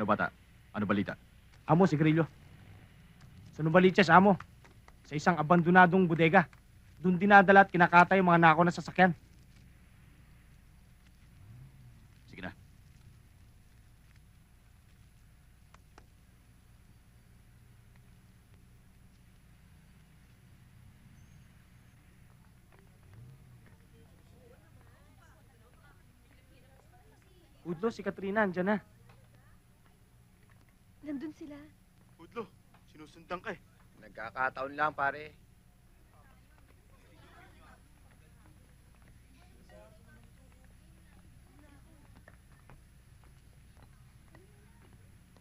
Ano bata? Ano balita? Amo, si Grillo. Sa amo. Sa isang abandonadong bodega. Doon dinadala at kinakatay yung mga nako na sasakyan. Sige na. Udlo, si Katrina, andyan na. Nandun sila. Udlo, sinusundan ka eh. Nagkakataon lang, pare.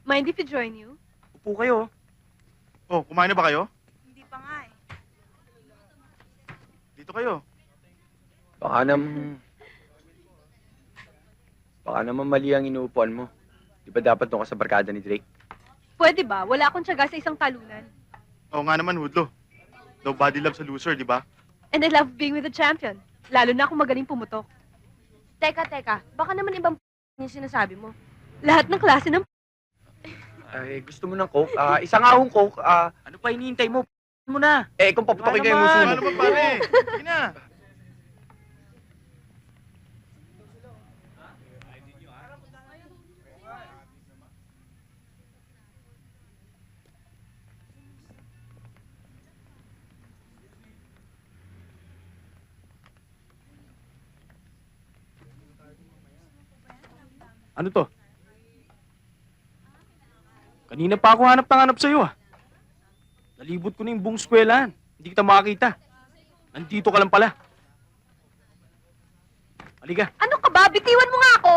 Mind if we join you? Upo kayo. Oh, kumain na ba kayo? Hindi pa nga eh. Dito kayo. Baka naman... Baka naman mali ang inuupuan mo. Di ba dapat doon ka sa barkada ni Drake? Pwede ba? Wala akong tiyaga sa isang talunan. Oo nga naman, Udlo. Nobody loves a loser, di ba? And I love being with a champion. Lalo na kung magaling pumutok. Teka, teka. Baka naman ibang yung sinasabi mo. Lahat ng klase ng Ay, gusto mo ng coke? Ah, isang ahong coke. Ah, Ano pa hinihintay mo? P- mo na. eh, kung paputokin Ano kayo naman? muso Ano naman, pare? Sige na. Ano to? Kanina pa ako hanap ng hanap sa'yo ah. Nalibot ko na yung buong eskwelahan. Hindi kita makakita. Nandito ka lang pala. Halika. Ano ka ba? Bitiwan mo nga ako!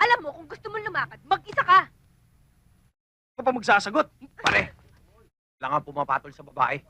Alam mo, kung gusto mo lumakad, mag-isa ka. Hindi ka pa magsasagot. Pare, wala nga pumapatol sa babae.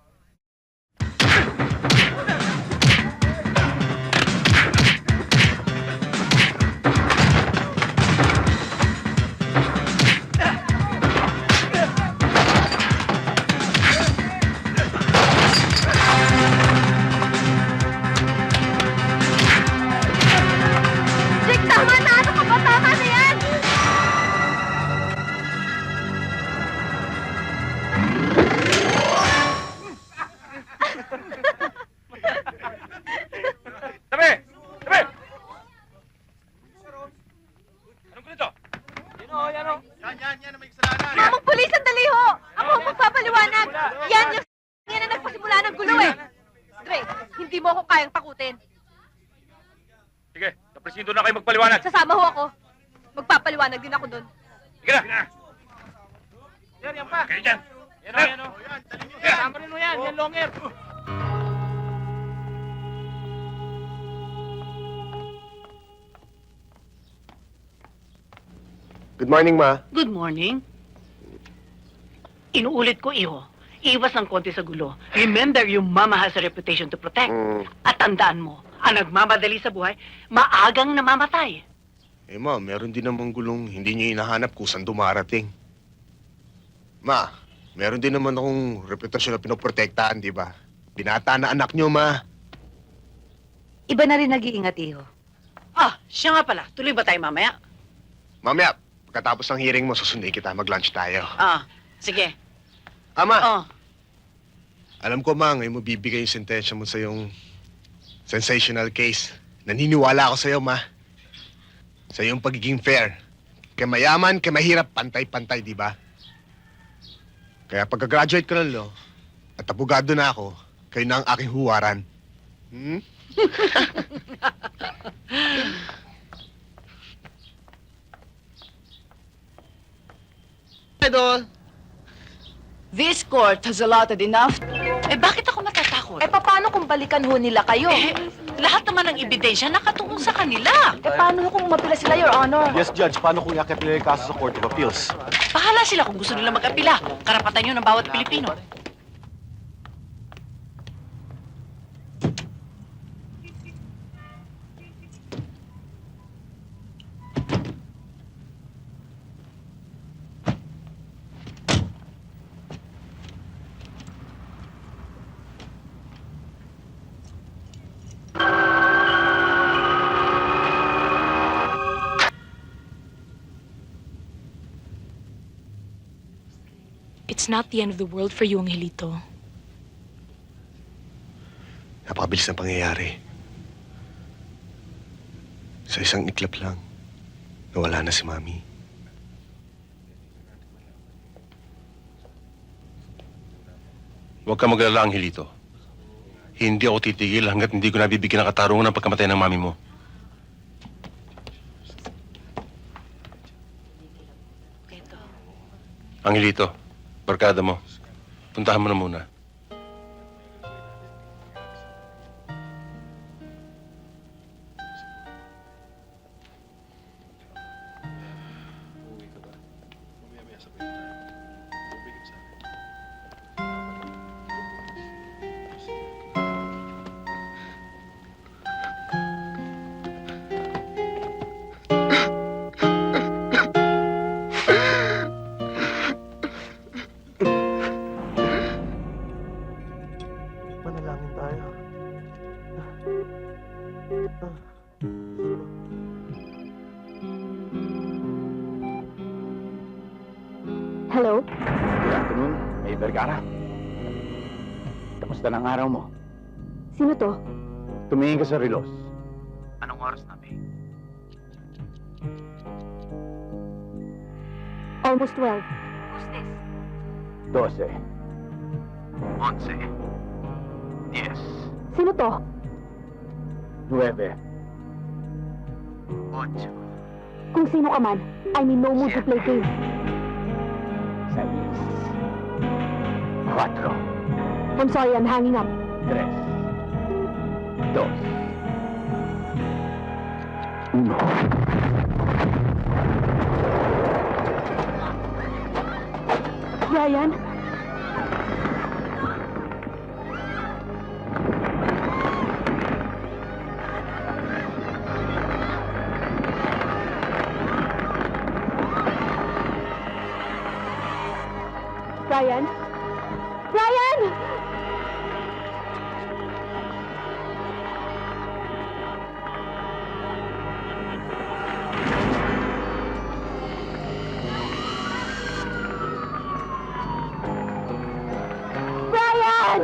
Hindi mo ako kayang takutin. Sige, napresindo na kayo magpaliwanag. Sasama ho ako. Magpapaliwanag din ako doon. Sige na! Yan, yan pa. Kayo dyan! Yan o, yan o. Kasama rin mo yan. Yan, longer. Good morning, Ma. Good morning. Inuulit ko, iho. Iwas ng konti sa gulo. Remember, yung mama has a reputation to protect. Mm, At tandaan mo, ang nagmamadali sa buhay, maagang namamatay. eh, Ma, meron din namang gulong hindi niyo hinahanap kung saan dumarating. Ma, meron din naman akong reputasyon na pinoprotektahan, di ba? Binata na anak niyo, Ma. Iba na rin nag-iingat, iho. Ah, siya nga pala. Tuloy ba tayo mamaya? Mamaya, pagkatapos ng hearing mo, susundin kita, mag-lunch tayo. Ah, sige. Ama, Oh, alam ko, Ma, ngayon mo bibigay yung sentensya mo sa yung sensational case. Naniniwala ako sa'yo, Ma. Sa yung pagiging fair. Kay mayaman, kay mahirap, pantay-pantay, di ba? Kaya pagka-graduate ko ng law, at abogado na ako, kayo na ang aking huwaran. Hmm? This court has allotted enough... eh bakit ako matatakot? Eh, paano kung balikan ho nila kayo? Eh, lahat naman ng ebidensya nakatungkol sa kanila. Eh, paano kung umapila sila, Your Honor? Yes, Judge. Paano kung yakit nila yung kaso sa Court of Appeals? Bahala sila kung gusto nila mag-apila. Karapatan yun ng bawat Pilipino. Not the end of the world for you, Angelito. Napakabilis ng pangyayari. Sa isang iklap lang, nawala na si Mami. Huwag ka maglala, Angelito. Hindi ako titigil hanggat hindi ko nabibigyan ng katarungan ng pagkamatay ng mami mo. Angelito, barkada mo. Puntahan mo na muna. Hello? Good afternoon, May Vergara. Kamusta ng araw mo? Sino to? Tumingin ka sa relos. Anong oras na, May? Almost 12. Who's this? 12. Once. Yes. Sino to? 9. Ocho. Kung sino ka man, I mean no mood to play games. cuatro. I'm sorry, I'm hanging up. Tres, dos, uno. Ryan. Ryan! Ryan!